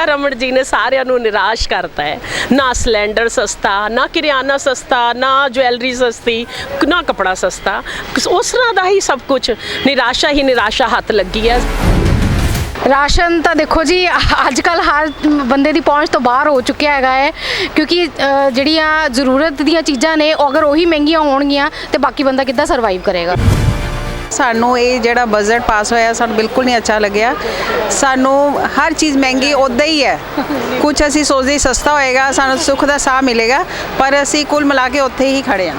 ਸੀਤਾਰਮਣ ਜੀ ਨੇ ਸਾਰਿਆਂ ਨੂੰ ਨਿਰਾਸ਼ ਕਰਤਾ ਹੈ। ਨਾ ਸਿਲੰਡਰ ਸਸਤਾ, ਨਾ ਕਿਰਿਆਨਾ ਸਸਤਾ, ਨਾ ਜੁਐਲਰੀ ਸਸਤੀ, ਨਾ ਕਪੜਾ ਸਸਤਾ। ਉਸ ਤਰ੍ਹਾਂ ਦਾ ਹੀ ਸਭ ਕੁਝ ਨਿਰਾਸ਼ਾ ਹੀ ਨਿਰਾਸ਼ਾ ਹੱਥ ਲੱਗੀ ਹੈ। ਰਾਸ਼ਨ ਤਾਂ ਦੇਖੋ ਜੀ ਅੱਜ ਕੱਲ ਹਰ ਬੰਦੇ ਦੀ ਪਹੁੰਚ ਤੋਂ ਬਾਹਰ ਹੋ ਚੁੱਕਿਆ ਹੈਗਾ ਹੈ। ਕਿਉਂਕਿ ਜਿਹੜੀਆਂ ਜ਼ਰੂਰਤ ਦੀਆਂ ਚੀਜ਼ਾਂ ਨੇ ਅਗਰ ਉਹੀ ਮਹਿੰਗੀਆਂ ਹੋਣਗੀਆਂ, ਤੇ ਬਾਕੀ ਬੰਦਾ ਕਿੱਦਾਂ ਸਰਵਾਈਵ ਕਰੇਗਾ? ਸਾਨੂੰ ਇਹ ਜਿਹੜਾ ਬਜਟ ਪਾਸ ਹੋਇਆ ਸਾਨੂੰ ਬਿਲਕੁਲ ਨਹੀਂ ਅੱਛਾ ਲੱਗਿਆ। ਸਾਨੂੰ ਹਰ ਚੀਜ਼ ਮਹਿੰਗੀ ਉਦਾਂ ਹੀ ਹੈ। ਕੁਝ ਅਸੀਂ ਸੋਚਦੇ ਸਸਤਾ ਹੋਏਗਾ, ਸਾਨੂੰ ਸੁੱਖ ਦਾ ਸਾਹ ਮਿਲੇਗਾ, ਪਰ ਅਸੀਂ ਕੁੱਲ ਮਿਲਾ ਕੇ ਉੱਥੇ ਹੀ ਖੜੇ ਹਾਂ।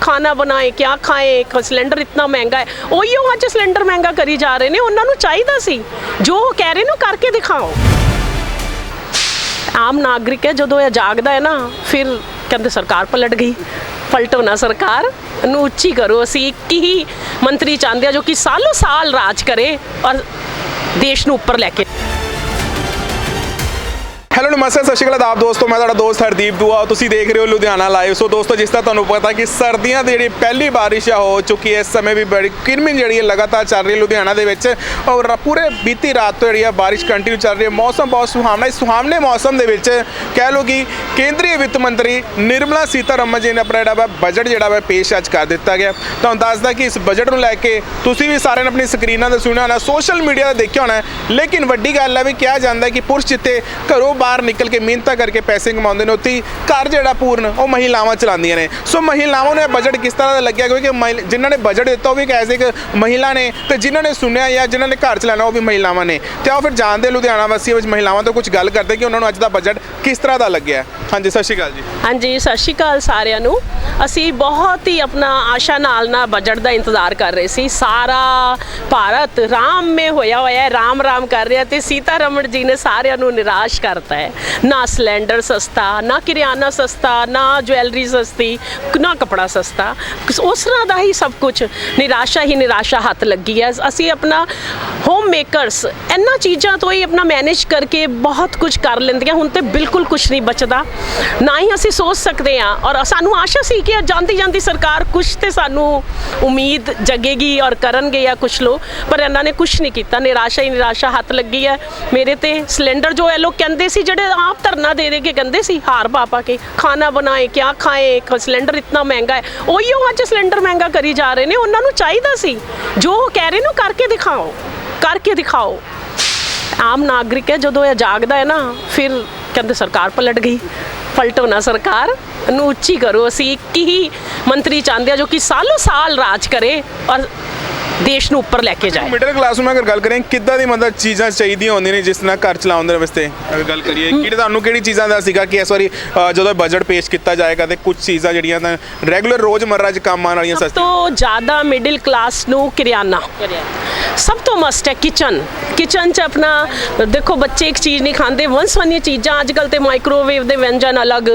ਖਾਣਾ ਬਣਾਏ, ਕਿਆ ਖਾਏ ਸਿਲੰਡਰ ਇਤਨਾ ਮਹਿੰਗਾ ਹੈ। ਉਹੀਓ ਅੱਜ ਸਿਲੰਡਰ ਮਹਿੰਗਾ ਕਰੀ ਜਾ ਰਹੇ ਨੇ, ਉਹਨਾਂ ਨੂੰ ਚਾਹੀਦਾ ਸੀ। ਜੋ ਉਹ ਕਹਿ ਰਹੇ ਨੇ ਉਹ ਕਰਕੇ ਦਿਖਾਓ। ਆਮ ਨਾਗਰਿਕ ਹੈ, ਜਦੋਂ ਇਹ ਜਾਗਦਾ ਹੈ ਨਾ, ਫਿਰ ਕਹਿੰਦੇ ਸਰਕਾਰ ਪਲਟ ਗਈ। ਪਲਟੋ ਨਾ ਸਰਕਾਰ ਨੂੰ ਉੱਚੀ ਕਰੋ। ਅਸੀਂ ਇੱਕ ਹੀ ਮੰਤਰੀ ਚਾਹੁੰਦੇ ਆ ਜੋ ਕਿ ਸਾਲੋਂ ਸਾਲ ਰਾਜ ਕਰੇ ਔਰ ਦੇਸ਼ ਨੂੰ ਉੱਪਰ ਲੈ ਕੇ। ਹੈਲੋ ਨਮਸਤੇ, ਸਤਿ ਸ਼੍ਰੀ ਅਕਾਲ ਆਪ ਦੋਸਤੋ, ਮੈਂ ਤੁਹਾਡਾ ਦੋਸਤ ਹਰਦੀਪ ਦੂਆ। ਤੁਸੀਂ ਦੇਖ ਰਹੇ ਹੋ ਲੁਧਿਆਣਾ ਲਾਈਵ ਸੋ ਦੋਸਤੋ, ਜਿਸ ਤਰ੍ਹਾਂ ਤੁਹਾਨੂੰ ਪਤਾ ਕਿ ਸਰਦੀਆਂ ਦੀ ਜਿਹੜੀ ਪਹਿਲੀ ਬਾਰਿਸ਼ ਆ, ਹੋ ਚੁੱਕੀ ਹੈ, ਇਸ ਸਮੇਂ ਵੀ ਬੜੀ ਕਿਰਮਿਨ ਜਿਹੜੀ ਹੈ ਲਗਾਤਾਰ ਚੱਲ ਰਹੀ ਹੈ ਲੁਧਿਆਣਾ ਦੇ ਵਿੱਚ। ਔਰ ਰ- ਪੂਰੇ ਬੀਤੀ ਰਾਤ ਤੋਂ ਜਿਹੜੀ ਆ ਬਾਰਿਸ਼ ਕੰਟੀਨਿਊ ਚੱਲ ਰਹੀ ਹੈ। ਮੌਸਮ ਬਹੁਤ ਸੁਹਾਵਣਾ, ਇਸ ਸੁਹਾਵਣੇ ਮੌਸਮ ਦੇ ਵਿੱਚ ਕਹਿ ਲਓ ਕਿ ਕੇਂਦਰੀ ਵਿੱਤ ਮੰਤਰੀ ਨਿਰਮਲਾ ਸੀਤਾਰਮਨ ਜੀ ਨੇ ਆਪਣਾ ਜਿਹੜਾ ਵਾ ਬਜਟ ਜਿਹੜਾ ਵਾ ਪੇਸ਼ ਅੱਜ ਕਰ ਦਿੱਤਾ ਗਿਆ। ਤੁਹਾਨੂੰ ਦੱਸਦਾ ਕਿ ਇਸ ਬਜਟ ਨੂੰ ਲੈ ਕੇ ਤੁਸੀਂ ਵੀ ਸਾਰਿਆਂ ਨੇ ਆਪਣੀ ਸਕਰੀਨਾਂ ਤੇ ਸੁਣਿਆ ਹੋਣਾ ਸੋਸ਼ਲ ਮੀਡੀਆ ਤੇ ਦੇਖਿਆ ਹੋਣਾ ਲੇਕਿਨ ਵੱਡੀ ਗੱਲ ਹੈ ਵੀ ਕਿਹਾ ਜਾਂਦਾ ਕਿ ਪੁਰਸ਼ ਜਿੱਤੇ ਘਰੋਂ ਬਾਹਰ ਨਿਕਲ ਕੇ ਮਿਹਨਤਾਂ ਕਰਕੇ ਪੈਸੇ ਕਮਾਉਂਦੇ ਨੇ, ਉੱਥੇ ਹੀ ਘਰ ਜਿਹੜਾ ਪੂਰਨ, ਉਹ ਮਹਿਲਾਵਾਂ ਚਲਾਉਂਦੀਆਂ ਨੇ। ਸੋ ਮਹਿਲਾਵਾਂ ਨੂੰ ਇਹ ਬਜਟ ਕਿਸ ਤਰ੍ਹਾਂ ਦਾ ਲੱਗਿਆ? ਕਿਉਂਕਿ ਮਹਿਲ- ਜਿਨ੍ਹਾਂ ਨੇ ਬਜਟ ਦਿੱਤਾ, ਉਹ ਵੀ ਇੱਕ ਐਸੇ ਇੱਕ ਮਹਿਲਾ ਨੇ ਤੇ ਜਿਨ੍ਹਾਂ ਨੇ ਸੁਣਿਆ ਜਾਂ ਜਿਨ੍ਹਾਂ ਨੇ ਘਰ ਚਲਾਉਣਾ, ਉਹ ਵੀ ਮਹਿਲਾਵਾਂ ਨੇ। ਤੇ ਆਓ ਫਿਰ ਜਾਣਦੇ ਲੁਧਿਆਣਾ ਵਾਸੀਆਂ ਵਿੱਚ ਮਹਿਲਾਵਾਂ ਤੋਂ ਕੁਝ ਗੱਲ ਕਰਦੇ ਕਿ ਉਹਨਾਂ ਨੂੰ ਅੱਜ ਦਾ ਬਜਟ ਕਿਸ ਤਰ੍ਹਾਂ ਦਾ ਲੱਗਿਆ। ਹਾਂਜੀ, ਸਤਿ ਸ਼੍ਰੀ ਅਕਾਲ ਜੀ। ਹਾਂਜੀ, ਸਤਿ ਸ਼੍ਰੀ ਅਕਾਲ ਸਾਰਿਆਂ ਨੂੰ। ਅਸੀਂ ਬਹੁਤ ਹੀ ਆਪਣਾ ਆਸ਼ਾ ਨਾਲ ਨਾ ਬਜਟ ਦਾ ਇੰਤਜ਼ਾਰ ਕਰ ਰਹੇ ਸੀ। ਸਾਰਾ ਭਾਰਤ ਰਾਮ ਮੇ ਹੋਇਆ ਹੋਇਆ ਹੈ, ਰਾਮ ਰਾਮ ਕਰ ਰਿਹਾ ਤੇ ਸੀਤਾ ਰਮਣ ਜੀ ਨੇ ਸਾਰਿਆਂ ਨੂੰ ਨਿਰਾਸ਼ ਕਰਤਾ ਹੈ। ਨਾ ਸਿਲੰਡਰ ਸਸਤਾ, ਨਾ ਕਿਰਿਆਨਾ ਸਸਤਾ, ਨਾ ਜੁਐਲਰੀ ਸਸਤੀ, ਨਾ ਕਪੜਾ ਸਸਤਾ। ਉਸ ਤਰ੍ਹਾਂ ਦਾ ਹੀ ਸਭ ਕੁਝ ਨਿਰਾਸ਼ਾ ਹੀ ਨਿਰਾਸ਼ਾ ਹੱਥ ਲੱਗੀ ਹੈ। ਅਸੀਂ ਆਪਣਾ ਹੋਮ ਮੇਕਰਸ ਇਹਨਾਂ ਚੀਜ਼ਾਂ ਤੋਂ ਹੀ ਆਪਣਾ ਮੈਨੇਜ ਕਰਕੇ ਬਹੁਤ ਕੁਝ ਕਰ ਲੈਂਦੀਆਂ ਹੁਣ ਤੇ ਬਿਲਕੁਲ ਕੁਝ ਨਹੀਂ ਬਚਦਾ। ਨਾ ਹੀ ਅਸੀਂ ਸੋਚ ਸਕਦੇ ਹਾਂ। ਔਰ ਸਾਨੂੰ ਆਸ਼ਾ ਸੀ ਕਿ ਜਾਂਦੀ ਜਾਂਦੀ ਸਰਕਾਰ ਕੁਝ ਤੇ ਸਾਨੂੰ ਉਮੀਦ ਜਗੇਗੀ ਔਰ ਕਰਨਗੇ ਜਾਂ ਕੁਝ ਲੋ ਪਰ ਇਹਨਾਂ ਨੇ ਕੁਝ ਨਹੀਂ ਕੀਤਾ। ਨਿਰਾਸ਼ਾ ਹੀ ਨਿਰਾਸ਼ਾ ਹੱਥ ਲੱਗੀ ਹੈ। ਮੇਰੇ ਤੇ ਸਿਲੰਡਰ ਜੋ ਇਹ ਲੋਕ ਕਹਿੰਦੇ ਸੀ ਜਿਹੜੇ ਆਪ ਧਰਨਾ ਦੇ ਦੇ ਕੇ ਕਹਿੰਦੇ ਸੀ, ਹਾਰ ਪਾ ਪਾ ਕੇ, ਖਾਣਾ ਬਣਾਏ, ਕਿਆ ਖਾਏ ਸਿਲੰਡਰ ਇਤਨਾ ਮਹਿੰਗਾ ਹੈ। ਉਹੀਓ ਅੱਜ ਸਿਲੰਡਰ ਮਹਿੰਗਾ ਕਰੀ ਜਾ ਰਹੇ ਨੇ, ਉਹਨਾਂ ਨੂੰ ਚਾਹੀਦਾ ਸੀ। ਜੋ ਉਹ ਕਹਿ ਰਹੇ ਨੇ, ਉਹ ਕਰਕੇ ਦਿਖਾਓ ਕਰਕੇ ਦਿਖਾਓ। ਆਮ ਨਾਗਰਿਕ ਹੈ, ਜਦੋਂ ਇਹ ਜਾਗਦਾ ਹੈ ਨਾ, ਫਿਰ ਕਹਿੰਦੇ ਸਰਕਾਰ ਪਲਟ ਗਈ। ਪਲਟੋ ਨਾ ਸਰਕਾਰ ਨੂੰ ਉੱਚੀ ਕਰੋ। ਅਸੀਂ ਇੱਕ ਹੀ ਮੰਤਰੀ ਚਾਹੁੰਦੇ ਆ ਜੋ ਕਿ ਸਾਲੋ ਸਾਲ ਰਾਜ ਕਰੇ ਔਰ ਦੇਸ਼ ਨੂੰ ਉੱਪਰ ਲੈ ਕੇ ਜਾਏ। ਮਿਡਲ ਕਲਾਸ ਨੂੰ ਅਗਰ ਗੱਲ ਕरें ਕਿੱਦਾਂ ਦੀ ਮਤਲਬ ਚੀਜ਼ਾਂ ਚਾਹੀਦੀਆਂ ਹੁੰਦੀਆਂ ਨੇ ਜਿਸ ਨਾਲ ਘਰ ਚਲਾਉਣ ਦੇ ਵਾਸਤੇ? ਅਗਰ ਗੱਲ ਕਰੀਏ ਕਿਹੜੇ ਤੁਹਾਨੂੰ ਕਿਹੜੀ ਚੀਜ਼ਾਂ ਦਾ ਸੀਗਾ ਕਿ ਇਸ ਵਾਰੀ ਅ, ਜਦੋਂ ਬਜਟ ਪੇਸ਼ ਕੀਤਾ ਜਾਏਗਾ ਤੇ ਕੁਝ ਚੀਜ਼ਾਂ ਜਿਹੜੀਆਂ ਤਾਂ ਰੈਗੂਲਰ ਰੋਜ਼ਮਰਰਾ 'ਚ ਕੰਮ ਆਉਣ ਵਾਲੀਆਂ ਸਭ ਸਸਤੀਆਂ? ਤੋਂ ਜ਼ਿਆਦਾ ਮਿਡਲ ਕਲਾਸ ਨੂੰ ਕਿਰਿਆਨਾ। ਸਭ ਤੋਂ ਮਸਟ ਹੈ ਕਿਚਨ ਕਿਚਨ 'ਚ ਆਪਣਾ, ਦੇਖੋ ਬੱਚੇ ਇੱਕ ਚੀਜ਼ ਨਹੀਂ ਖਾਂਦੇ ਵੰਸਵੰਨੀਆਂ ਚੀਜ਼ਾਂ ਅੱਜ ਕੱਲ ਤੇ ਮਾਈਕ੍ਰੋਵੇਵ ਦੇ ਵਿਅੰਜਨ ਅਲੱਗ,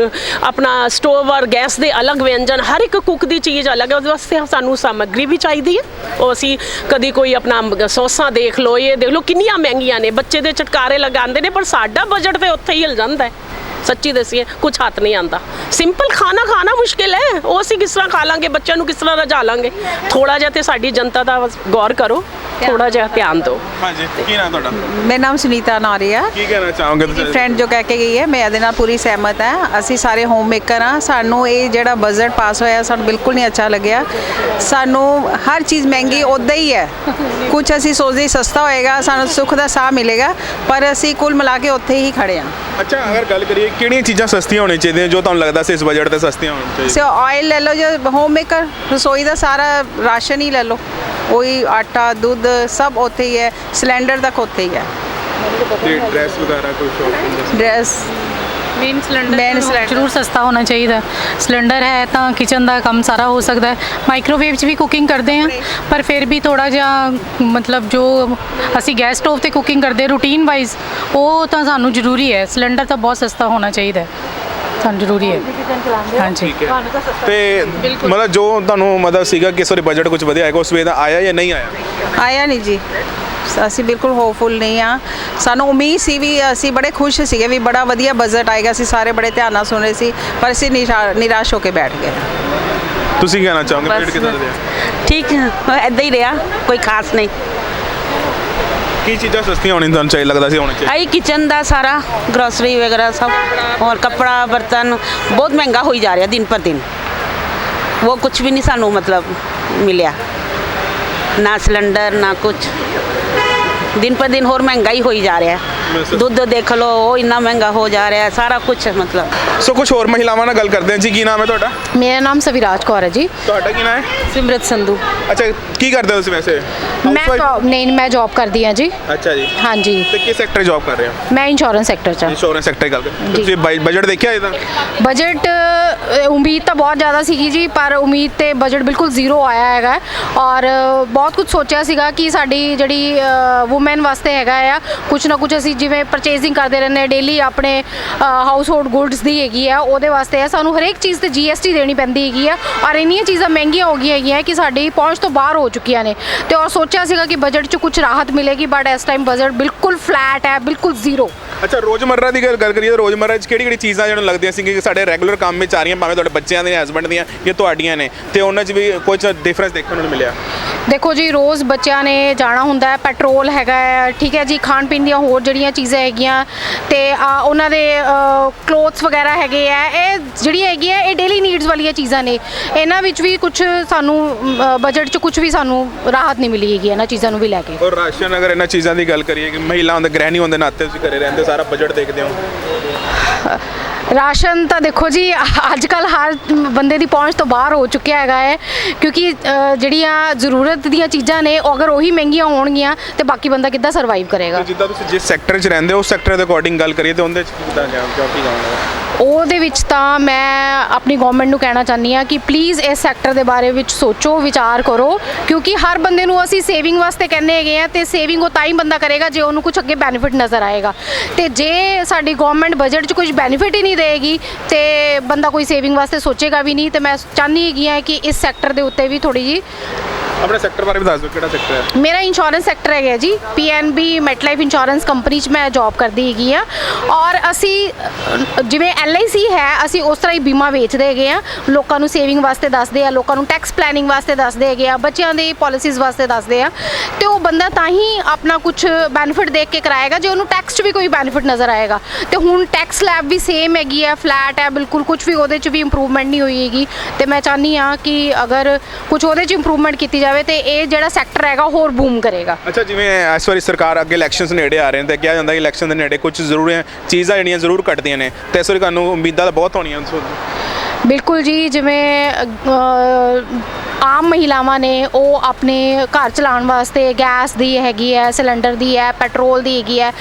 ਆਪਣਾ ਸਟੋਵ ਔਰ ਗੈਸ ਦੇ ਅਲੱਗ ਵਿਅੰਜਨ, ਹਰ ਇੱਕ ਕੁੱਕ ਦੀ ਚੀਜ਼ ਅਲੱਗ ਹੈ, ਉਹਦੇ ਵਾਸਤੇ ਸਾਨੂੰ ਸਮੱਗਰੀ ਵੀ ਚਾਹੀਦੀ ਹੈ। ਉਹ ਅਸੀਂ ਕਦੀ ਕੋਈ ਆਪਣਾ ਸੌਸਾਂ ਦੇਖ ਲਓ, ਇਹ ਦੇਖ ਲਓ, ਕਿੰਨੀਆਂ ਮਹਿੰਗੀਆਂ ਨੇ, ਬੱਚੇ ਦੇ ਚਟਕਾਰੇ ਲਗਾਉਂਦੇ ਨੇ, ਪਰ ਸਾਡਾ ਬਜਟ ਤੇ ਉੱਥੇ ਹੀ ਹਿਲ ਜਾਂਦਾ ਹੈ। ਸੱਚੀ ਦੱਸੀਏ ਕੁਝ ਹੱਥ ਨਹੀਂ ਆਂਦਾ ਸਿੰਪਲ ਖਾਣਾ ਖਾਣਾ ਮੁਸ਼ਕਿਲ ਹੈ। ਉਹ ਅਸੀਂ ਕਿਸ ਤਰ੍ਹਾਂ ਖਾ ਲਾਂਗੇ ਬੱਚਿਆਂ ਨੂੰ ਕਿਸ ਤਰ੍ਹਾਂ ਰਜਾ ਲਾਂਗੇ। ਥੋੜਾ ਜਿਹਾ ਤੇ ਸਾਡੀ ਜਨਤਾ ਦਾ ਗੌਰ ਕਰੋ। ਥੋੜਾ ਜਿਹਾ ਧਿਆਨ ਦਿਓ। ਹਾਂਜੀ ਕੀ ਨਾਮ ਤੁਹਾਡਾ? ਮੇਰਾ ਨਾਮ ਸੁਨੀਤਾ ਨਾਰੀਆ ਕੀ ਕਹਿਣਾ ਚਾਹੋਗੇ ਤੁਸੀਂ? ਫਰੈਂਡ ਜੋ ਕਹਿ ਕੇ ਗਈ ਹੈ ਮੈਂ ਇਹਦੇ ਨਾਲ ਪੂਰੀ ਸਹਿਮਤ ਹਾਂ। ਅਸੀਂ ਸਾਰੇ ਹੋਮ ਮੇਕਰ ਹਾਂ। ਸਾਨੂੰ ਇਹ ਜਿਹੜਾ ਬਜਟ ਪਾਸ ਹੋਇਆ ਸਾਨੂੰ ਬਿਲਕੁਲ ਨਹੀਂ ਅੱਛਾ ਲੱਗਿਆ। ਸਾਨੂੰ ਹਰ ਚੀਜ਼ ਮਹਿੰਗੀ ਉਦਾਂ ਹੀ ਹੈ। ਕੁਝ ਅਸੀਂ ਸੋਚਦੇ ਸਸਤਾ ਹੋਏਗਾ ਸਾਨੂੰ ਸੁੱਖ ਦਾ ਸਾਹ ਮਿਲੇਗਾ ਪਰ ਅਸੀਂ ਕੁੱਲ ਮਿਲਾ ਕੇ ਉੱਥੇ ਹੀ ਖੜੇ ਹਾਂ। ਅੱਛਾ ਅਗਰ ਗੱਲ ਕਰੀਏ ਕਿਹੜੀਆਂ ਚੀਜ਼ਾਂ ਸਸਤੀਆਂ ਹੋਣੀਆਂ ਚਾਹੀਦੀਆਂ ਜੋ ਤੁਹਾਨੂੰ ਲੱਗਦਾ ਸੀ ਇਸ ਬਜਟ ਤੇ ਸਸਤੀਆਂ ਹੋਣੀਆਂ ਚਾਹੀਦੀਆਂ? ਸੋ ਆਇਲ ਲੈ ਲਓ ਜੋ ਹੋਮ ਮੇਕਰ ਰਸੋਈ ਦਾ ਸਾਰਾ ਰਾਸ਼ਨ ਹੀ ਲੈ ਲਓ। ਉਹੀ ਆਟਾ ਦੁੱਧ ਸਭ ਉੱਥੇ ਹੀ ਹੈ। ਸਿਲੰਡਰ ਤੱਕ ਉੱਥੇ ਹੀ ਹੈ। ਤੇ ਡਰੈਸ ਵਗੈਰਾ ਕੋਈ ਸ਼ਾਪਿੰਗ ਡਰੈਸ ਮੇਨ ਸਿਲੰਡਰ। ਜ਼ਰੂਰ ਸਸਤਾ ਹੋਣਾ ਚਾਹੀਦਾ। ਸਿਲੰਡਰ ਹੈ ਤਾਂ ਕਿਚਨ ਦਾ ਕੰਮ ਸਾਰਾ ਹੋ ਸਕਦਾ ਹੈ। ਮਾਈਕ੍ਰੋਵੇਵ 'ਚ ਵੀ ਕੁਕਿੰਗ ਕਰਦੇ ਹਾਂ ਪਰ ਫਿਰ ਵੀ ਥੋੜਾ ਜਿਹਾ ਮਤਲਬ ਜੋ ਅਸੀਂ ਗੈਸ ਸਟੋਵ ਤੇ ਕੁਕਿੰਗ ਕਰਦੇ ਰੂਟੀਨ ਵਾਈਜ਼ ਉਹ ਤਾਂ ਸਾਨੂੰ ਜ਼ਰੂਰੀ ਹੈ। ਸਿਲੰਡਰ ਤਾਂ ਬਹੁਤ ਸਸਤਾ ਹੋਣਾ ਚਾਹੀਦਾ ਹੈ। ਸਾਨੂੰ ਜ਼ਰੂਰੀ ਹੈ। ਹਾਂਜੀ। ਠੀਕ ਹੈ। ਤੇ ਮਤਲਬ ਜੋ ਤੁਹਾਨੂੰ ਮਤਲਬ ਸੀਗਾ ਕਿ ਬਜਟ ਕੁਝ ਵਧਿਆ ਹੈਗਾ ਉਸ ਵੇ ਦਾ ਆਇਆ ਜਾਂ ਨਹੀਂ ਆਇਆ? ਆਇਆ ਨਹੀਂ ਜੀ। ਅਸੀਂ ਬਿਲਕੁਲ ਹੋਪਫੁਲ ਨਹੀਂ ਆ ਸਾਨੂੰ ਉਮੀਦ ਸੀ ਵੀ ਅਸੀਂ ਬੜੇ ਖੁਸ਼ ਸੀਗੇ ਵੀ ਬੜਾ ਵਧੀਆ ਬਜਟ ਆਏਗਾ। ਅਸੀਂ ਸਾਰੇ ਬੜੇ ਧਿਆਨ ਨਾਲ ਸੁਣ ਰਹੇ ਸੀ ਪਰ ਅਸੀਂ ਨਿਰਾ- ਨਿਰਾਸ਼ ਹੋ ਕੇ ਬੈਠ ਗਏ। ਤੁਸੀਂ ਕਹਿਣਾ ਚਾਹੋਗੇ? ਬਜਟ ਕਿਦਾਂ ਦਾ ਰਿਹਾ? ਠੀਕ ਐਦਾਂ ਹੀ ਰਿਹਾ ਕੋਈ ਖਾਸ ਨਹੀਂ। ਕੀ ਚੀਜ਼ਾਂ ਸਸਤੀਆਂ ਹੋਣੀਆਂ ਤੁਹਾਨੂੰ ਚਾਹੀਦਾ ਲੱਗਦਾ ਸੀ ਹੋਣੀ ਚਾਹੀਦੀ ਆਈ ਕਿਚਨ ਦਾ ਸਾਰਾ ਗਰੋਸਰੀ ਵਗੈਰਾ ਸਭ ਔਰ ਕੱਪੜਾ ਬਰਤਨ ਬਹੁਤ ਮਹਿੰਗਾ ਹੋਈ ਜਾ ਰਿਹਾ ਦਿਨ ਪਰ ਦਿਨ। ਉਹ ਕੁਝ ਵੀ ਨਹੀਂ ਸਾਨੂੰ ਮਤਲਬ ਮਿਲਿਆ। ਨਾ ਸਿਲੰਡਰ ਨਾ ਕੁਝ ਦਿਨ ਪਰ ਦਿਨ ਹੋਰ ਮਹਿੰਗਾਈ ਹੋਈ ਜਾ ਰਿਹਾ ਵੈਸੇ- ਦੁੱਧ ਦੇਖ ਲਓ ਉਹ ਇੰਨਾ ਮਹਿੰਗਾ ਹੋ ਜਾ ਰਿਹਾ ਸਾਰਾ ਕੁਝ ਮਤਲਬ। ਸੋ ਕੁਝ ਹੋਰ ਮਹਿਲਾਵਾਂ ਨਾਲ ਗੱਲ ਕਰਦੇ ਹਾਂ ਜੀ ਕੀ ਨਾਮ ਹੈ ਤੁਹਾਡਾ? ਮੇਰਾ ਨਾਮ ਸਵਿਰਾਜ ਕੌਰ ਹੈ ਜੀ। ਤੁਹਾਡਾ ਕੀ ਨਾਮ ਹੈ? ਸਿਮਰਤ ਸੰਧੂ। ਅੱਛਾ ਕੀ ਕਰਦੇ ਹੋ ਤੁਸੀਂ ਵੈਸੇ? ਮੈਂ Housewife? job- ਨਹੀਂ ਮੈਂ ਜੌਬ ਕਰਦੀ ਹਾਂ ਜੀ। ਅੱਛਾ ਜੀ। ਹਾਂਜੀ। ਤੇ ਕਿਸ ਸੈਕਟਰ ਜੌਬ ਕਰ ਰਹੇ ਹੋ? ਮੈਂ ਇੰਸ਼ੋਰੈਂਸ ਸੈਕਟਰ 'ਚ ਇੰਸ਼ੋਰੈਂਸ ਸੈਕਟਰ ਦੀ ਗੱਲ ਕਰ ਜੀ। ਤੁਸੀਂ ਬਜਟ ਦੇਖਿਆ ਇਹਦਾ? ਬਜਟ ਉਮੀਦ ਤਾਂ ਬਹੁਤ ਜ਼ਿਆਦਾ ਸੀਗੀ ਜੀ ਪਰ ਉਮੀਦ ਤੇ ਬਜਟ ਬਿਲਕੁਲ ਜ਼ੀਰੋ ਆਇਆ ਹੈਗਾ। ਹੈ ਔਰ ਅ, ਬਹੁਤ ਕੁਝ ਸੋਚਿਆ ਸੀਗਾ ਕਿ ਸਾਡੀ ਜਿਹੜੀ ਔਮਨ ਵਾਸਤੇ ਹੈਗਾ ਆ ਕੁਝ ਨਾ ਕੁਝ ਅਸੀਂ ਜਿਵੇਂ ਪਰਚੇਸਿੰਗ ਕਰਦੇ ਰਹਿੰਦੇ ਡੇਲੀ ਆਪਣੇ ਹਾਊਸ ਹੋਲਡ ਗੁੱਡਸ ਦੀ ਹੈਗੀ ਆ ਉਹਦੇ ਵਾਸਤੇ ਆ ਸਾਨੂੰ ਹਰੇਕ ਚੀਜ਼ ਤੇ ਜੀਐਸਟੀ ਦੇਣੀ ਪੈਂਦੀ ਹੈਗੀ ਆ ਔਰ ਇੰਨੀਆਂ ਚੀਜ਼ਾਂ ਮਹਿੰਗੀਆਂ ਹੋ ਗਈਆਂ ਹੈਗੀਆਂ ਕਿ ਸਾਡੀ ਪਹੁੰਚ ਤੋਂ ਬਾਹਰ ਹੋ ਚੁੱਕੀਆਂ ਨੇ। ਤੇ ਔਰ ਸੋਚਿਆ ਸੀਗਾ ਕਿ ਬਜਟ 'ਚ ਕੁਝ ਰਾਹਤ ਮਿਲੇਗੀ ਬਟ ਇਸ ਟਾਈਮ ਬਜਟ ਬਿਲਕੁਲ ਫਲੈਟ ਹੈ ਬਿਲਕੁਲ ਜ਼ੀਰੋ ਅੱਛਾ ਰੋਜ਼ਮਰਰਾ ਦੀ ਗੱਲ ਕਰੀਏ ਤਾਂ ਰੋਜ਼ਮਰਰਾ 'ਚ ਕਿਹੜੀ ਕਿਹੜੀ ਚੀਜ਼ਾਂ ਜਿਹੜੀਆਂ ਲੱਗਦੀਆਂ ਸੀ ਕਿ ਸਾਡੇ ਰੈਗੂਲਰ ਕੰਮ ਵਿੱਚ ਆ ਰਹੀਆਂ ਭਾਵੇਂ ਤੁਹਾਡੇ ਬੱਚਿਆਂ ਦੇ ਹਸਬੰਡ ਦੀਆਂ ਜਾਂ ਤੁਹਾਡੀਆਂ ਨੇ ਤੇ ਉਹਨਾਂ 'ਚ ਵੀ ਕੁਝ ਡਿਫਰੈਂਸ ਦੇਖਣ ਨੂੰ ਮਿਲਿਆ? ਦੇਖੋ ਜੀ ਰੋਜ਼ ਬੱਚਿਆਂ ਨੇ ਜਾਣਾ ਹੁੰਦਾ ਹੈ ਪੈਟਰੋਲ ਹੈਗਾ ਠੀਕ ਹੈ ਜੀ ਖਾਣ ਪੀਣ ਦੀਆਂ ਹੋਰ ਜਿਹੜੀਆਂ ਚੀਜ਼ਾਂ ਹੈਗੀਆਂ ਤੇ ਆ, ਉਹਨਾਂ ਦੇ ਕਲੋਥਸ ਵਗੈਰਾ ਹੈਗੇ ਆ ਇਹ ਜਿਹੜੀ ਹੈਗੀ ਹੈ ਇਹ ਡੇਲੀ ਨੀਡਸ ਵਾਲੀਆਂ ਚੀਜ਼ਾਂ ਨੇ। ਇਹਨਾਂ ਵਿੱਚ ਵੀ ਕੁਝ ਸਾਨੂੰ ਬਜਟ 'ਚ ਕੁਝ ਵੀ ਸਾਨੂੰ ਰਾਹਤ ਨਹੀਂ ਮਿਲੀ ਹੈਗੀ ਇਹਨਾਂ ਚੀਜ਼ਾਂ ਨੂੰ ਵੀ ਲੈ ਕੇ। ਔਰ ਰਾਸ਼ਨ ਅਗਰ ਇਹਨਾਂ ਚੀਜ਼ਾਂ ਦੀ ਗੱਲ ਕਰੀਏ ਕਿ ਮਹਿਲਾ ਹੁੰਦੇ ਗ੍ਰਹਿਣੀ ਹੁੰਦੇ ਨਾਤੇ ਤੁਸੀਂ ਘਰੇ ਰਹਿੰਦੇ ਸਾਰਾ ਬਜਟ ਦੇਖਦੇ ਹੋ? ਰਾਸ਼ਨ ਤਾਂ ਦੇਖੋ ਜੀ ਅੱਜ ਕੱਲ ਹਰ ਬੰਦੇ ਦੀ ਪਹੁੰਚ ਤੋਂ ਬਾਹਰ ਹੋ ਚੁੱਕਿਆ ਹੈਗਾ ਹੈ, ਕਿਉਂਕਿ ਜਿਹੜੀਆਂ ਜ਼ਰੂਰਤ ਦੀਆਂ ਚੀਜ਼ਾਂ ਨੇ ਅਗਰ ਉਹੀ ਮਹਿੰਗੀਆਂ ਹੋਣਗੀਆਂ, ਤੇ ਬਾਕੀ ਬੰਦਾ ਕਿੱਦਾਂ ਸਰਵਾਈਵ ਕਰੇਗਾ? ਜਿੱਦਾਂ ਤੁਸੀਂ ਜਿਸ ਸੈਕਟਰ 'ਚ ਰਹਿੰਦੇ ਹੋ, ਉਸ ਸੈਕਟਰ ਦੇ ਅਕੋਰਡਿੰਗ ਗੱਲ ਕਰੀਏ ਤੇ ਉਹਦੇ 'ਚ ਕਿੱਦਾਂ ਜਾਂ ਕਿਉਂ ਕੀ ਕਹਾਂਗਾ ਉਹਦੇ ਵਿੱਚ ਤਾਂ ਮੈਂ ਆਪਣੀ ਗਵਰਨਮੈਂਟ ਨੂੰ ਕਹਿਣਾ ਚਾਹੁੰਦੀ ਆ ਕਿ ਪਲੀਜ਼ ਇਸ ਸੈਕਟਰ ਦੇ ਬਾਰੇ ਵਿੱਚ ਸੋਚੋ, ਵਿਚਾਰ ਕਰੋ, ਕਿਉਂਕਿ ਹਰ ਬੰਦੇ ਨੂੰ ਅਸੀਂ ਸੇਵਿੰਗ ਵਾਸਤੇ ਕਹਿੰਦੇ ਹੈਗੇ ਆ ਤੇ ਸੇਵਿੰਗ ਉਹ ਤਾਂ ਹੀ ਬੰਦਾ ਕਰੇਗਾ ਜੇ ਉਹਨੂੰ ਕੁਝ ਅੱਗੇ ਬੈਨੀਫਿਟ ਨਜ਼ਰ ਆਏਗਾ। ਤੇ ਜੇ ਸਾਡੀ ਗਵਰਨਮੈਂਟ ਬਜਟ 'ਚ ਕੁਝ ਬੈਨੀਫਿਟ ਹੀ ਨਹੀਂ ਦੇਗੀ ਤੇ ਬੰਦਾ ਕੋਈ ਸੇਵਿੰਗ ਵਾਸਤੇ ਸੋਚੇਗਾ ਵੀ ਨਹੀਂ, ਤੇ ਮੈਂ ਚਾਹੁੰਦੀ ਹੈਗੀ ਆ ਕਿ ਇਸ ਸੈਕਟਰ ਦੇ ਉੱਤੇ ਵੀ ਥੋੜੀ ਜੀ ਆਪਣੇ ਸੈਕਟਰ ਬਾਰੇ ਵੀ ਦੱਸ ਦਿਓ ਕਿਹੜਾ ਸੈਕਟਰ ਹੈ। ਮੇਰਾ ਇੰਸ਼ੋਰੈਂਸ ਸੈਕਟਰ ਹੈਗਾ ਜੀ। ਪੀਐਨਬੀ ਮੈਟਲਾਈਫ ਇੰਸ਼ੋਰੈਂਸ ਕੰਪਨੀ 'ਚ ਮੈਂ ਜੌਬ ਕਰਦੀ ਹੈਗੀ ਆ। ਔਰ ਅਸੀਂ ਅ, ਜਿਵੇਂ ਐਲਆਈਸੀ ਹੈ ਅਸੀਂ ਉਸ ਤਰ੍ਹਾਂ ਹੀ ਬੀਮਾ ਵੇਚਦੇ ਹੈਗੇ ਆ। ਲੋਕਾਂ ਨੂੰ ਸੇਵਿੰਗ ਵਾਸਤੇ ਦੱਸਦੇ ਆ ਲੋਕਾਂ ਨੂੰ ਟੈਕਸ ਪਲੈਨਿੰਗ ਵਾਸਤੇ ਦੱਸਦੇ ਹੈਗੇ ਆ ਬੱਚਿਆਂ ਦੇ ਪਾਲਿਸੀਜ਼ ਵਾਸਤੇ ਦੱਸਦੇ ਆ। ਤੇ ਉਹ ਬੰਦਾ ਤਾਂ ਹੀ ਆਪਣਾ ਕੁਝ ਬੈਨੀਫਿਟ ਦੇਖ ਕੇ ਕਰਾਏਗਾ ਜੇ ਉਹਨੂੰ ਟੈਕਸ 'ਚ ਵੀ ਕੋਈ ਬੈਨੀਫਿਟ ਨਜ਼ਰ ਆਏਗਾ। ਤੇ ਹੁਣ ਟੈਕਸ ਲੈਬ ਵੀ ਸੇਮ ਹੈਗੀ ਹੈ ਫਲੈਟ ਹੈ ਬਿਲਕੁਲ ਕੁਝ ਵੀ ਉਹਦੇ 'ਚ ਵੀ ਇੰਪਰੂਵਮੈਂਟ ਨਹੀਂ ਹੋਈ ਹੈਗੀ। ਤੇ ਮੈਂ ਚਾਹਨੀ ਆ ਕਿ ਅਗਰ ਕੁਝ ਉਹਦੇ 'ਚ ਇੰਪਰੂਵਮੈਂਟ ਕੀਤੀ ਜਾਵੇ ਤੇ ਇਹ ਜਿਹੜਾ ਸੈਕਟਰ ਹੈਗਾ ਹੋਰ ਬੂਮ ਕਰੇਗਾ। ਅੱਛਾ ਜਿਵੇਂ ਇਸ ਵਾਰੀ ਸਰਕਾਰ ਅੱਗੇ ਇਲੈਕਸ਼ਨਸ ਨੇੜੇ ਆ ਰਹੇ ਨੇ ਤੇ ਕਿਹਾ ਜਾਂਦਾ ਕਿ ਇਲੈਕਸ਼ਨ ਦੇ ਨੇੜੇ ਕੁਝ ਜ਼ਰੂਰ ਚੀਜ਼ਾਂ ਜਿਹੜੀਆਂ ਜ਼ਰੂਰ ਘਟਦੀਆਂ ਨੇ ਤੇ ਇਸ ਵਾਰੀ ਤੁਹਾਨੂੰ ਉਮੀਦਾਂ ਤਾਂ ਬਹੁਤ ਹੋਣੀਆਂ ਬਿਲਕੁਲ ਜੀ ਜਿਵੇਂ ਆਮ ਮਹਿਲਾਵਾਂ ਨੇ ਉਹ ਆਪਣੇ ਘਰ ਚਲਾਉਣ ਵਾਸਤੇ ਗੈਸ ਦੀ ਹੈਗੀ ਹੈ ਸਿਲੰਡਰ ਦੀ ਹੈ ਪੈਟਰੋਲ ਦੀ ਹੈਗੀ ਹੈ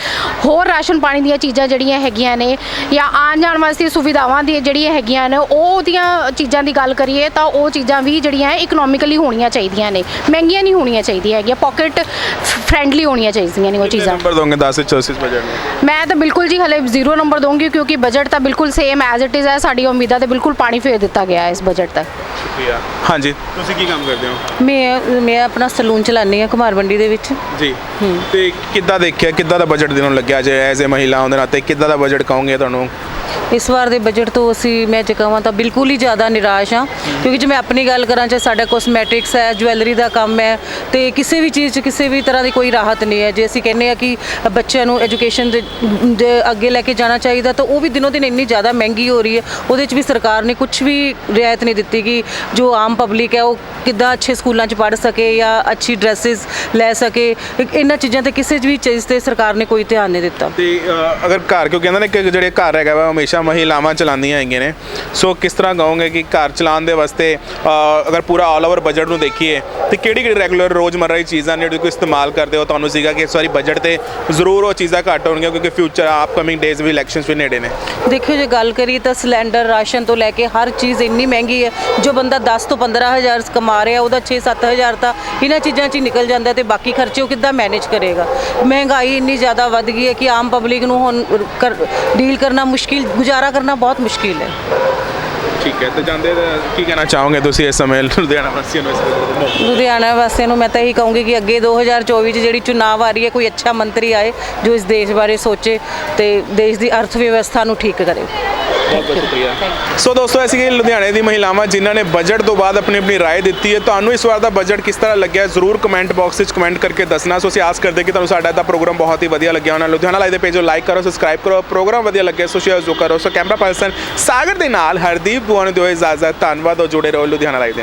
ਹੋਰ ਰਾਸ਼ਨ ਪਾਣੀ ਦੀਆਂ ਚੀਜ਼ਾਂ ਜਿਹੜੀਆਂ ਹੈਗੀਆਂ ਨੇ ਜਾਂ ਆਉਣ ਜਾਣ ਵਾਸਤੇ ਸੁਵਿਧਾਵਾਂ ਦੀ ਜਿਹੜੀਆਂ ਹੈਗੀਆਂ ਨੇ ਉਹ ਦੀਆਂ ਚੀਜ਼ਾਂ ਦੀ ਗੱਲ ਕਰੀਏ ਤਾਂ ਉਹ ਚੀਜ਼ਾਂ ਵੀ ਜਿਹੜੀਆਂ ਇਕਨੋਮਿਕਲੀ ਹੋਣੀਆਂ ਚਾਹੀਦੀਆਂ ਨੇ। ਮਹਿੰਗੀਆਂ ਨਹੀਂ ਹੋਣੀਆਂ ਚਾਹੀਦੀਆਂ ਹੈਗੀਆਂ ਪਾਕਟ ਫ੍ਰੈਂਡਲੀ ਹੋਣੀਆਂ ਚਾਹੀਦੀਆਂ ਨੇ ਉਹ ਚੀਜ਼ਾਂ। ਨੰਬਰ ਦੋਗੇ 10 ਵਿੱਚ ਉਸ ਬਜਟ ਨੂੰ? ਮੈਂ ਤਾਂ ਬਿਲਕੁਲ ਜੀ ਹਲੇ ਜ਼ੀਰੋ ਨੰਬਰ ਦਊਂਗੀ ਕਿਉਂਕਿ ਬਜਟ ਤਾਂ ਬਿਲਕੁਲ ਸੇਮ ਐਜ਼ ਇਟ ਇਜ਼ ਹੈ ਸਾਡੀ ਉਮੀਦਾਂ ਤੇ ਬਿਲਕੁਲ ਪਾਣੀ ਫੇਰ ਦਿੱਤਾ ਗਿਆ ਹੈ ਇਸ ਬਜਟ ਤੱਕ। ਸ਼ੁਕਰੀਆ। ਹਾਂਜੀ। ਤੁਸੀਂ ਕੀ ਕੰਮ ਕਰਦੇ ਹੋ? ਮੈਂ ਮੈਂ ਆਪਣਾ ਸਲੂਨ ਚਲਾਉਂਦੀ ਹਾਂ ਕੁਮਾਰ ਮੰਡੀ ਦੇ ਵਿੱਚ। ਜੀ। ਤੇ ਕਿੱਦਾਂ ਦੇਖਿਆ ਕਿੱਦਾਂ ਦਾ ਬਜਟ ਦੇਣ ਲੱਗਿਆ ਜੇ ਐਜ਼ ਅ ਮਹਿਲਾ ਉਹਦੇ ਨਾਤੇ? ਕਿੱਦਾਂ ਦਾ ਬਜਟ ਕਹੋਗੇ ਤੁਹਾਨੂੰ? ਇਸ ਵਾਰ ਦੇ ਬਜਟ ਤੋਂ ਅਸੀਂ ਮੈਂ ਜੇ ਕਹਾਂ ਤਾਂ ਬਿਲਕੁਲ ਹੀ ਜ਼ਿਆਦਾ ਨਿਰਾਸ਼ ਹਾਂ। ਕਿਉਂਕਿ ਜੇ ਮੈਂ ਆਪਣੀ ਗੱਲ ਕਰਾਂ ਚਾਹੇ ਸਾਡਾ ਕੋਸਮੈਟਿਕਸ ਹੈ ਜਵੈਲਰੀ ਦਾ ਕੰਮ ਹੈ ਤੇ ਕਿਸੇ ਵੀ ਚੀਜ਼ 'ਚ ਕਿਸੇ ਵੀ ਤਰ੍ਹਾਂ ਦੀ ਕੋਈ ਰਾਹਤ ਨਹੀਂ ਹੈ। ਜੇ ਅਸੀਂ ਕਹਿੰਦੇ ਆ ਕਿ ਬੱਚਿਆਂ ਨੂੰ ਐਜੂਕੇਸ਼ਨ ਦੇ ਦੇ ਅੱਗੇ ਲੈ ਕੇ ਜਾਣਾ ਚਾਹੀਦਾ ਤਾਂ ਉਹ ਵੀ ਦਿਨੋਂ ਦਿਨ ਇੰਨੀ ਜ਼ਿਆਦਾ ਮਹਿੰਗੀ ਹੋ ਰਹੀ ਹੈ। ਉਹਦੇ 'ਚ ਵੀ ਸਰਕਾਰ ਨੇ ਕੁਝ ਵੀ ਰਿਆਇਤ ਨਹੀਂ ਦਿੱਤੀ ਕਿ ਜੋ ਆਮ ਪਬਲਿਕ ਹੈ ਉਹ ਕਿੱਦਾਂ ਅੱਛੇ ਸਕੂਲਾਂ 'ਚ ਪੜ੍ਹ ਸਕੇ ਜਾਂ ਅੱਛੀ ਡਰੈਸਸ ਲੈ ਸਕੇ। ਇਹਨਾਂ ਚੀਜ਼ਾਂ ਤੇ ਕਿਸੇ ਵੀ ਚੀਜ਼ ਤੇ ਸਰਕਾਰ ਨੇ ਕੋਈ ਧਿਆਨ ਨਹੀਂ ਦਿੱਤਾ। ਤੇ ਅ, ਅਗਰ ਘਰ ਕਿਉਂ ਕਹਿੰਦੇ ਨੇ ਕਿ ਜਿਹੜੇ ਘਰ ਹੈਗਾ ਵਾ ਹਮੇਸ਼ਾ ਮਹਿਲਾਵਾਂ ਚਲਾਉਂਦੀਆਂ ਹੈਗੀਆਂ ਨੇ। ਸੋ ਕਿਸ ਤਰ੍ਹਾਂ ਕਹੋਗੇ ਕਿ ਘਰ ਚਲਾਉਣ ਦੇ ਵਾਸਤੇ ਅ, ਅਗਰ ਪੂਰਾ ਆਲ ਓਵਰ ਬਜਟ ਨੂੰ ਦੇਖੀਏ ਤੇ ਕਿਹੜੀ ਕਿਹੜੀ ਰੈਗੂਲਰ ਰੋਜ਼ਮਰਰਾ ਦੀ ਚੀਜ਼ਾਂ ਨੇ ਜਿਹੜੀ ਕੋਈ ਇਸਤੇਮਾਲ ਕਰਦੇ ਹੋ? ਤੁਹਾਨੂੰ ਸੀਗਾ ਕਿ ਇਸ ਵਾਰੀ ਬਜਟ ਤੇ ਜ਼ਰੂਰ ਉਹ ਚੀਜ਼ਾਂ ਘੱਟ ਹੋਣਗੀਆਂ ਕਿਉਂਕਿ ਫਿਊਚਰ ਆਪਕਮਿੰਗ ਡੇਜ਼ ਵੀ ਇਲੈਕਸ਼ਨਸ ਵੀ ਨੇੜੇ ਨੇ। ਦੇਖਿਓ ਜੇ ਗੱਲ ਕਰੀਏ ਤਾਂ ਸਿਲੰਡਰ ਰਾਸ਼ਨ ਤੋਂ ਲੈ ਕੇ ਹਰ ਚੀਜ਼ ਇੰਨੀ ਮਹਿੰਗੀ ਹੈ ਜੋ ਬੰਦਾ 10 ਤੋਂ 15000 ਕਮਾ ਰਿਹਾ ਉਹਦਾ 6-7000 ਤਾਂ ਇਹਨਾਂ ਚੀਜ਼ਾਂ 'ਚ ਹੀ ਨਿਕਲ ਜਾਂਦਾ ਤੇ ਬਾਕੀ ਖਰਚੇ ਉਹ ਕਿੱਦਾਂ ਮੈਨੇਜ ਕਰੇਗਾ? ਮਹਿੰਗਾਈ ਇੰਨੀ ਜ਼ਿਆਦਾ ਵੱਧ ਗਈ ਹੈ ਕਿ ਆਮ ਪਬਲਿਕ ਨੂੰ ਹੁਣ ਡੀਲ ਕਰਨਾ ਮੁਸ਼ਕਿਲ ਗੁਜ਼ਾਰਾ ਕਰਨਾ ਬਹੁਤ ਮੁਸ਼ਕਿਲ ਹੈ। ਠੀਕ ਹੈ ਤੇ ਜਾਂਦੇ ਕੀ ਕਹਿਣਾ ਚਾਹੋਗੇ ਤੁਸੀਂ ਇਸ ਸਮੇਂ ਲੁਧਿਆਣਾ ਵਾਸੀਆਂ ਨੂੰ ਇਸ ਵੇਲੇ? ਲੁਧਿਆਣਾ ਵਾਸੀਆਂ ਨੂੰ ਮੈਂ ਤਾਂ ਇਹੀ ਕਹੂੰਗੀ ਕਿ ਅੱਗੇ 2024 'ਚ ਜਿਹੜੀ ਚੁਣਾਵ ਆ ਰਹੀ ਹੈ ਕੋਈ ਅੱਛਾ ਮੰਤਰੀ ਆਏ ਜੋ ਇਸ ਦੇਸ਼ ਬਾਰੇ ਸੋਚੇ ਤੇ ਦੇਸ਼ ਦੀ ਅਰਥ ਵਿਵਸਥਾ ਨੂੰ ਠੀਕ ਕਰੇ। ਬਹੁਤ ਬਹੁਤ ਸ਼ੁਕਰੀਆ ਸੋ ਦੋਸਤੋ ਇਹ ਸੀਗੇ ਲੁਧਿਆਣੇ ਦੀ ਮਹਿਲਾਵਾਂ ਜਿਨ੍ਹਾਂ ਨੇ ਬਜਟ ਤੋਂ ਬਾਅਦ ਆਪਣੀ ਆਪਣੀ رائے ਦਿੱਤੀ ਹੈ ਤੁਹਾਨੂੰ ਇਸ ਵਾਰ ਦਾ ਬਜਟ ਕਿਸ ਤਰ੍ਹਾਂ ਲੱਗਿਆ ਜ਼ਰੂਰ ਕਮੈਂਟ ਬਾਕਸ ਵਿੱਚ ਕਮੈਂਟ ਕਰਕੇ ਦੱਸਣਾ ਸੋ ਅਸੀਂ ਆਸ ਕਰਦੇ ਕਿ ਤੁਹਾਨੂੰ ਸਾਡਾ ਇਹਦਾ ਪ੍ਰੋਗਰਾਮ ਬਹੁਤ ਹੀ ਵਧੀਆ ਲੱਗਿਆ ਹੋਣਾ ਲੁਧਿਆਣਾ ਲਾਈਵ ਦੇ ਪੇਜ ਨੂੰ ਲਾਈਕ ਕਰੋ ਸਬਸਕ੍ਰਾਈਬ ਕਰੋ ਪ੍ਰੋਗਰਾਮ ਵਧੀਆ ਲੱਗੇ ਸੋ ਸ਼ੇਅਰ ਜ਼ਰੂਰ ਕਰੋ ਸੋ ਕੈਮਰਾ ਪਰਸਨ ਸਾਗਰ ਦੇ ਨਾਲ ਹਰਦੀਪ ਦੁਆਨ ਦਿਓ ਇਜਾਜ਼ਤ ਧੰਨਵਾਦ ਔਰ ਜੁੜੇ ਰਹੋ ਲੁਧਿਆਣਾ ਲਾਈਵ ਦੇ ਨਾਲ